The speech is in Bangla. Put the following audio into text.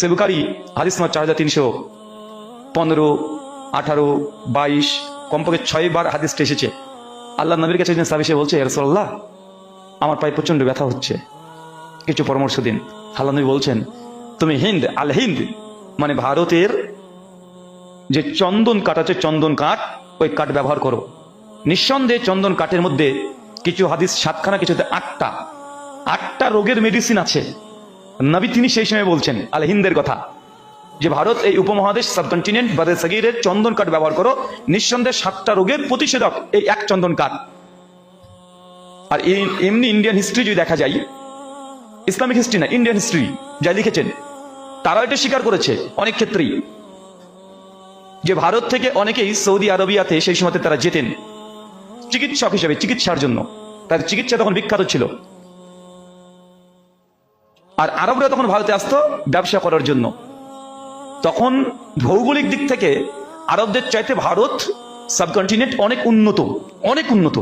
সেবুকারি হাদিস নম্বর চার হাজার তিনশো পনেরো, আঠারো, বাইশ, কমপক্ষে ছয় বার হাদিসটা এসেছে। আল্লাহ নবীর কাছে একজন সাবিসে বলছে রসল্লাহ আমার পায়ে প্রচণ্ড ব্যথা হচ্ছে। কিছু পরামর্শ দিন। আল্লাহ নবী বলছেন, তুমি হিন্দ, আল হিন্দ মানে ভারতের যে চন্দন কাঠ আছে, চন্দন কাঠ, ওই কাঠ ব্যবহার করো। নিঃসন্দেহে চন্দন কাঠের মধ্যে কিছু হাদিস সাতখানা, কিছুতে আটটা। আটটা রোগের মেডিসিন আছে। নবী তিনি সেই সময় বলছেন আল হিন্দের কথা, যে ভারত এই উপমহাদেশ সাবকন্টিনেন্ট বাদে সাগিরের চন্দন কাঠ ব্যবহার করো, নিঃসন্দেহে সাতটা রোগের প্রতিষেধক এই এক চন্দন কাঠ। আর এমনি ইন্ডিয়ান হিস্ট্রি যদি দেখা যায়, ইসলামিক হিস্ট্রি না ইন্ডিয়ান হিস্ট্রি যা লিখেছেন তারা এটা স্বীকার করেছে, অনেক ক্ষেত্রেই। যে ভারত থেকে অনেকেই সৌদি আরবিয়াতে সেই সময়তে তারা যেতেন, চিকিৎসক হিসেবে চিকিৎসার জন্য। তাদের চিকিৎসা তখন বিখ্যাত ছিল। আর আরবরা তখন ভারতে আসতো ব্যবসা করার জন্য। তখন ভৌগোলিক দিক থেকে আরবদের চাইতে ভারত সাবকন্টিনেন্ট অনেক উন্নত অনেক উন্নত।